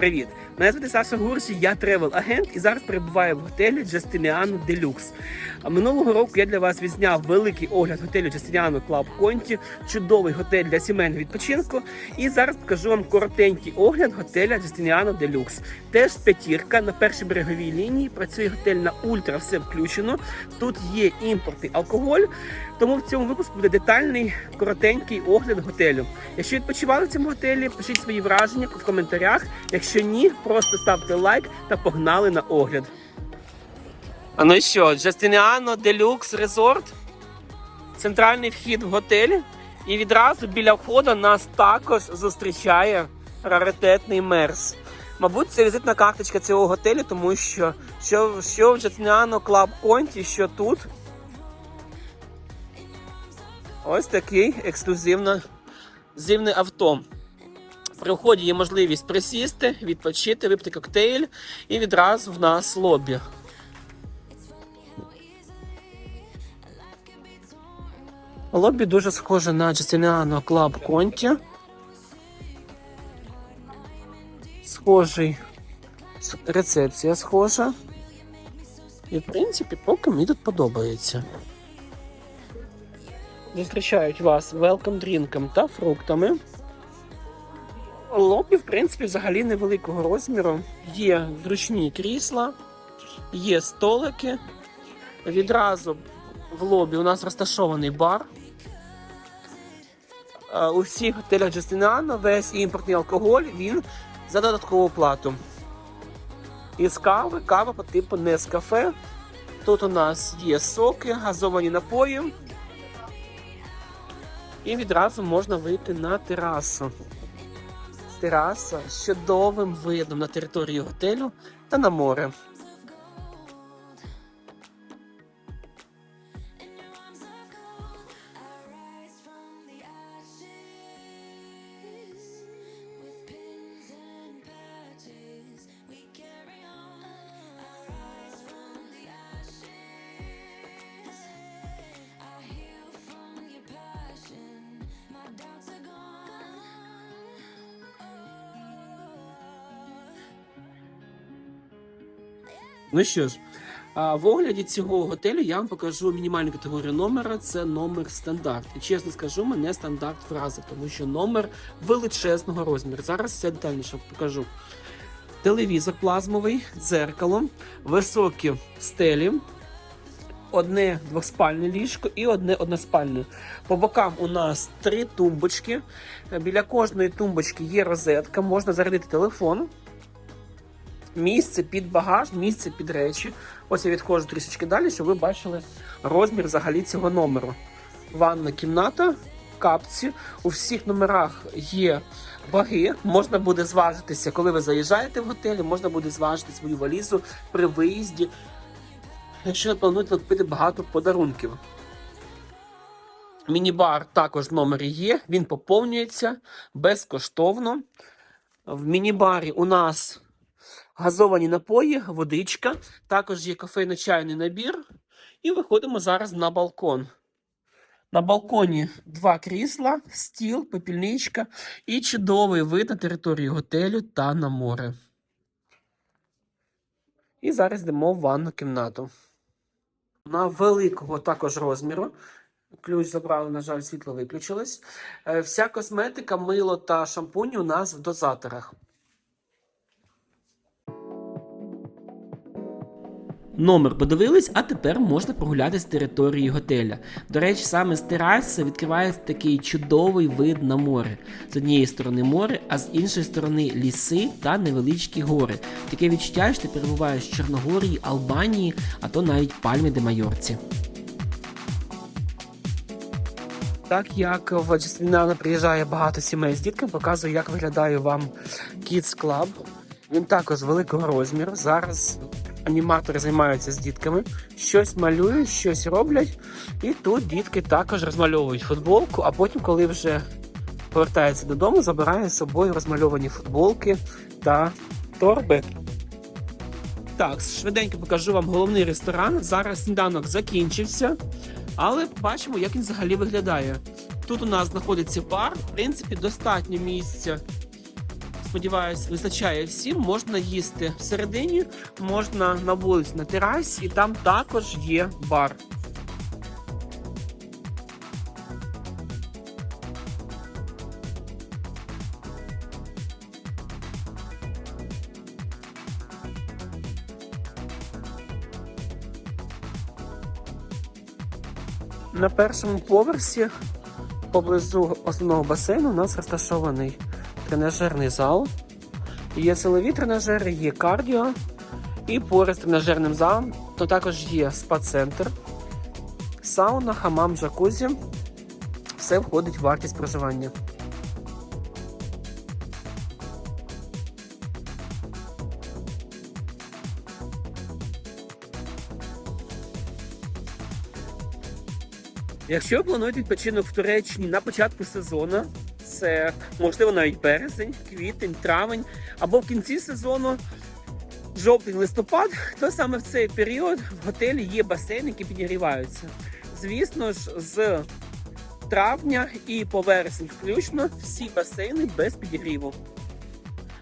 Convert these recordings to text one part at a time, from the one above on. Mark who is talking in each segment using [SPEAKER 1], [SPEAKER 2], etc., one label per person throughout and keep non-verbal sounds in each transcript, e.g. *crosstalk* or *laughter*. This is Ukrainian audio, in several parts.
[SPEAKER 1] Привіт! Мене звати Саша Гурші, я тревел-агент і зараз перебуваю в готелі Deluxe. А минулого року я для вас відзняв великий огляд готелю Justiniano Club Conti, чудовий готель для сімейного відпочинку. І зараз покажу вам коротенький огляд готеля Justiniano Deluxe. Теж п'ятірка на першій береговій лінії. Працює готель на ультра, все включено. Тут є імпортний алкоголь. Тому в цьому випуску буде детальний коротенький огляд готелю. Якщо відпочивали в цьому готелі, пишіть свої враження в коментарях. Якщо ні, просто ставте лайк та погнали на огляд. А ну що, Justiniano Deluxe Resort. Центральний вхід в готель. І відразу біля входу нас також зустрічає раритетний мерс. Мабуть, це візитна карточка цього готелю, тому що що, що в Justiniano Club Conti, що тут. Ось такий ексклюзивно зивне авто. При вході є можливість присісти, відпочити, випити коктейль і відразу в нас лобі. Лобі дуже схоже на Justiniano Club Conti. Схожий рецепція схожа. І в принципі, поки мені тут подобається. Зустрічають вас велком дрінком та фруктами. Лобі, в принципі, взагалі невеликого розміру. Є зручні крісла, є столики. Відразу в лобі у нас розташований бар. Е, У всіх готелях Justiniano весь імпортний алкоголь він за додаткову плату. Із кави, кава по типу Нескафе. Тут у нас є соки, газовані напої. І відразу можна вийти на терасу. Тераса з чудовим видом на територію готелю та на море. Ну що ж, в огляді цього готелю я вам покажу мінімальну категорію номера. Це номер стандарт. І чесно скажу, мене стандарт вразив, тому що номер величезного розміру. Зараз все детальніше покажу. Телевізор плазмовий, дзеркало, високі стелі, одне двоспальне ліжко і одне односпальне. По бокам у нас три тумбочки. Біля кожної тумбочки є розетка, можна зарядити телефон. Місце під багаж, місце під речі. Ось я відходжу трішечки далі, щоб ви бачили розмір взагалі цього номеру. Ванна кімната, капці. У всіх номерах є ваги. Можна буде зважитися, коли ви заїжджаєте в готелі, можна буде зважити свою валізу при виїзді, якщо ви плануєте купити багато подарунків. Міні-бар також в номері є, він поповнюється безкоштовно. В міні-барі у нас газовані напої, водичка, також є кофейно-чайний набір. І виходимо зараз на балкон. На балконі два крісла, стіл, попільничка і чудовий вид на територію готелю та на море. І зараз йдемо в ванну кімнату. На великого також розміру. Ключ забрали, на жаль, світло виключилось. Е, Вся косметика, мило та шампуні у нас в дозаторах. Номер подивились, а тепер можна прогуляти з території готеля. До речі, саме з тераси відкривається такий чудовий вид на море. З однієї сторони море, а з іншої сторони ліси та невеличкі гори. Таке відчуття, що ти перебуваєш в Чорногорії, Албанії, а то навіть Пальмі де Майорці. Так як в Джастинана приїжджає багато сімей з дітками, показую, як виглядає вам Kids Club. Він також великого розміру. Зараз аніматори займаються з дітками, щось малюють, щось роблять. І тут дітки також розмальовують футболку, а потім, коли вже повертаються додому, забирає з собою розмальовані футболки та торби. Так, швиденько покажу вам головний ресторан. Зараз сніданок закінчився, але бачимо, як він взагалі виглядає. Тут у нас знаходиться бар, в принципі, достатньо місця Сподіваюсь, вистачає всім. Можна їсти всередині, можна на вулиці на терасі, і там також є бар. На першому поверсі поблизу основного басейну у нас розташований тренажерний зал. Є силові тренажери, є кардіо. І поряд з тренажерним залом то також є спа-центр, сауна, хамам, джакузі. Все входить в вартість проживання. Якщо плануєте відпочинок в Туреччині на початку сезону, це можливо навіть березень, квітень, травень, або в кінці сезону, жовтень, листопад, *laughs* то саме в цей період в готелі є басейни, які підігріваються. Звісно ж, з травня і по вересень включно всі басейни без підігріву.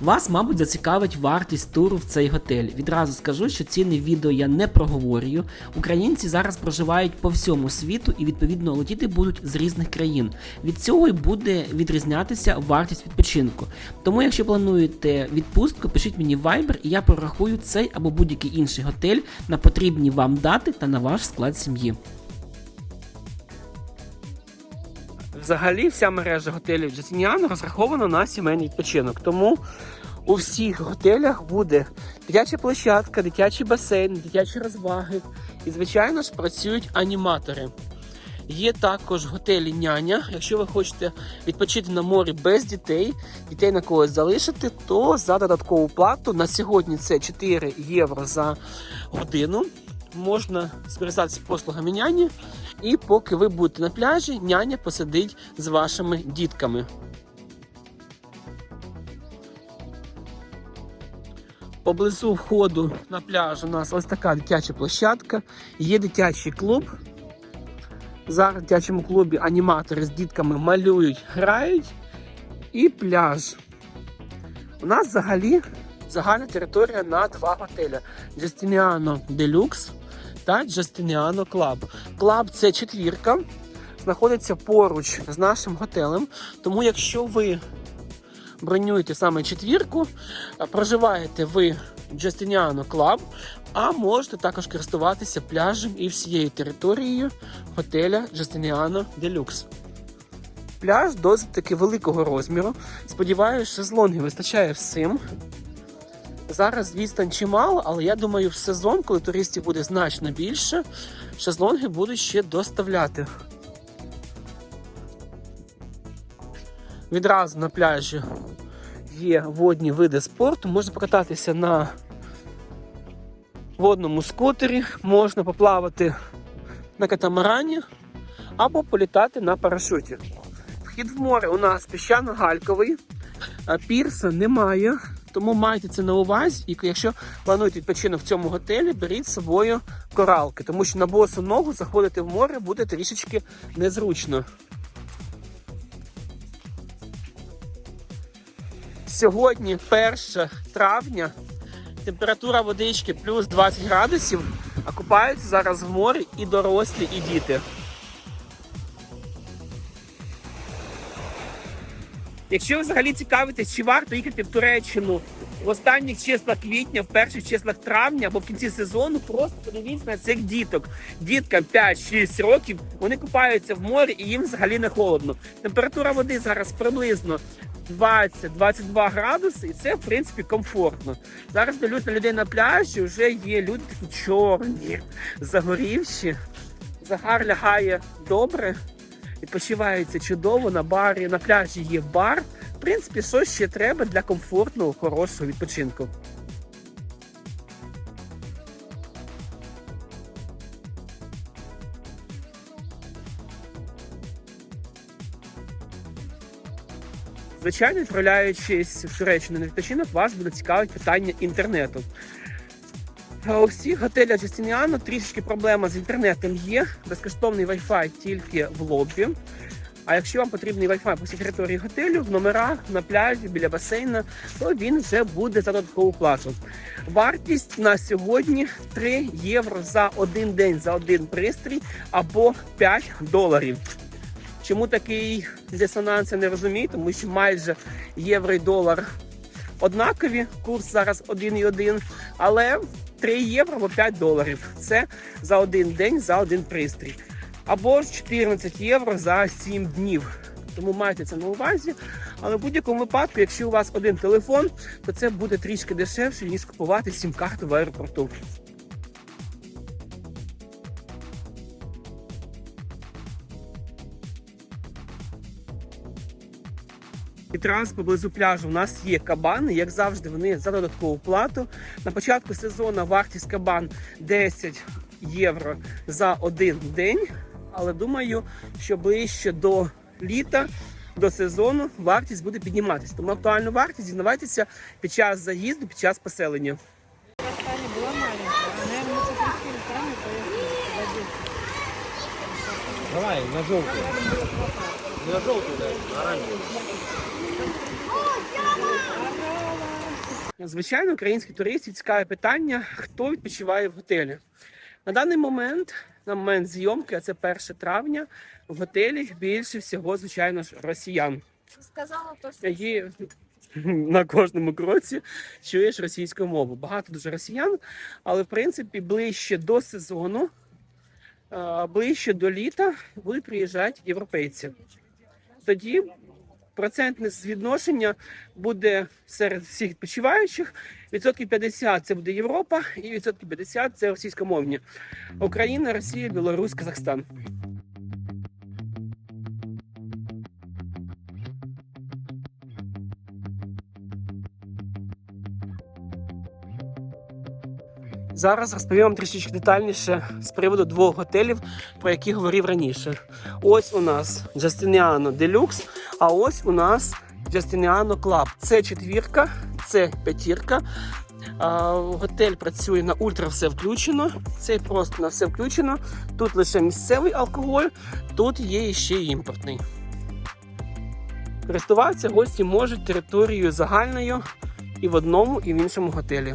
[SPEAKER 1] Вас, мабуть, зацікавить вартість туру в цей готель. Відразу скажу, що ціни відео я не проговорюю. Українці зараз проживають по всьому світу і відповідно летіти будуть з різних країн. Від цього й буде відрізнятися вартість відпочинку. Тому, якщо плануєте відпустку, пишіть мені Viber, і я прорахую цей або будь-який інший готель на потрібні вам дати та на ваш склад сім'ї. Взагалі, вся мережа готелів Джасініан розрахована на сімейний відпочинок. Тому у всіх готелях буде дитяча площадка, дитячий басейн, дитячі розваги. І, звичайно ж, працюють аніматори. Є також готелі няня. Якщо ви хочете відпочити на морі без дітей, дітей на когось залишити, то за додаткову плату на сьогодні це 4 євро за годину. Можна скористатися послугами няні, і поки ви будете на пляжі, няня посидить з вашими дітками. Поблизу входу на пляж у нас ось така дитяча площадка, є дитячий клуб. Зараз в дитячому клубі аніматори з дітками малюють, грають. І пляж. У нас взагалі загальна територія на два готеля: Justiniano Deluxe та Justiniano Club. Club це четвірка, знаходиться поруч з нашим готелем. Тому, якщо ви бронюєте саме четвірку, проживаєте ви Justiniano Club, а можете також користуватися пляжем і всією територією готеля Justiniano Deluxe. Пляж досить таки великого розміру. Сподіваюся, шезлонгів вистачає всім. Зараз відстань чимало, але я думаю, в сезон, коли туристів буде значно більше, шезлонги будуть ще доставляти. Відразу на пляжі є водні види спорту. Можна покататися на водному скутері, можна поплавати на катамарані або політати на парашуті. Вхід в море у нас піщано-гальковий, а пірса немає. Тому майте це на увазі, і якщо плануєте відпочинок в цьому готелі, беріть з собою коралки, тому що на босу ногу заходити в море буде трішечки незручно. Сьогодні 1 травня, температура водички плюс 20 градусів, а купаються зараз в морі і дорослі, і діти. Якщо ви взагалі цікавитесь, чи варто їхати в Туреччину в останніх числах квітня, в перших числах травня або в кінці сезону, просто подивіться на цих діток. Діткам 5-6 років, вони купаються в морі і їм взагалі не холодно. Температура води зараз приблизно 20-22 градуси, і це в принципі комфортно. Зараз дивлюсь на людей на пляжі, вже є люди чорні, загорівші. Загар лягає добре. Відпочивається чудово на барі, на пляжі є бар. В принципі, що ще треба для комфортного, хорошого відпочинку. Звичайно, відправляючись в Туреччину на відпочинок, вас буде цікавить питання інтернету. А У всіх готелях Justiniano трішки проблема з інтернетом є. Безкоштовний Wi-Fi тільки в лобі. А якщо вам потрібний Wi-Fi по всій території готелю, в номерах, на пляжі, біля басейна, то він вже буде за додаткову плату. Вартість на сьогодні 3 євро за один день за один пристрій або 5 доларів. Чому такий дисонанс я не розумію, тому що майже євро і долар однакові, курс зараз 1,1, але 3 євро або 5 доларів. Це за один день за один пристрій. Або ж 14 євро за 7 днів. Тому майте це на увазі. Але в будь-якому випадку, якщо у вас один телефон, то це буде трішки дешевше, ніж купувати сім-карту в аеропорту. Якраз поблизу пляжу у нас є кабани, як завжди, вони за додаткову плату. На початку сезону вартість кабан 10 євро за один день. Але думаю, що ближче до літа, до сезону вартість буде підніматися. Тому актуальну вартість дізнавайтеся під час заїзду, під час поселення.
[SPEAKER 2] Давай, на желтую. На желтую, да, на оранжевую.
[SPEAKER 1] Звичайно, українських туристів цікаве питання, хто відпочиває в готелі. На даний момент, на момент зйомки, а це 1 травня, в готелі більше всього, звичайно ж, росіян.
[SPEAKER 3] Сказала то,
[SPEAKER 1] Є на кожному кроці чуєш російську мову. Багато дуже росіян, але в принципі ближче до сезону, ближче до літа будуть приїжджати європейці. Тоді процентне відношення буде серед всіх відпочиваючих. Відсотків 50 це буде Європа, і відсотків 50 це російськомовні. Україна, Росія, Білорусь, Казахстан. Зараз розповім вам трішечки детальніше з приводу двох готелів, про які говорив раніше. Ось у нас Justiniano Deluxe, а ось у нас Justiniano Club. Це четвірка, це п'ятірка. Готель працює на ультра все включено. Цей просто на все включено. Тут лише місцевий алкоголь, тут є ще й імпортний. Користуватися гості можуть територією загальною і в одному, і в іншому готелі.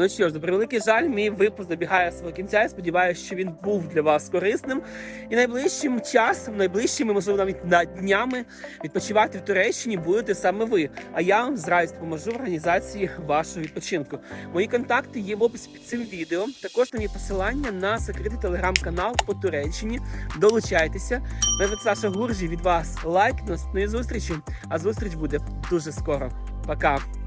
[SPEAKER 1] Ну що ж, за превеликий жаль, мій випуск добігає свого кінця. Я сподіваюся, що він був для вас корисним. І найближчим часом, найближчими, можливо, навіть на днями відпочивати в Туреччині будете саме ви. А я вам з радістю допоможу в організації вашого відпочинку. Мої контакти є в описі під цим відео. Також там є посилання на закритий телеграм-канал по Туреччині. Долучайтеся. Мене Саша Гуржі. Від вас лайк. Наступної зустрічі. А зустріч буде дуже скоро. Пока.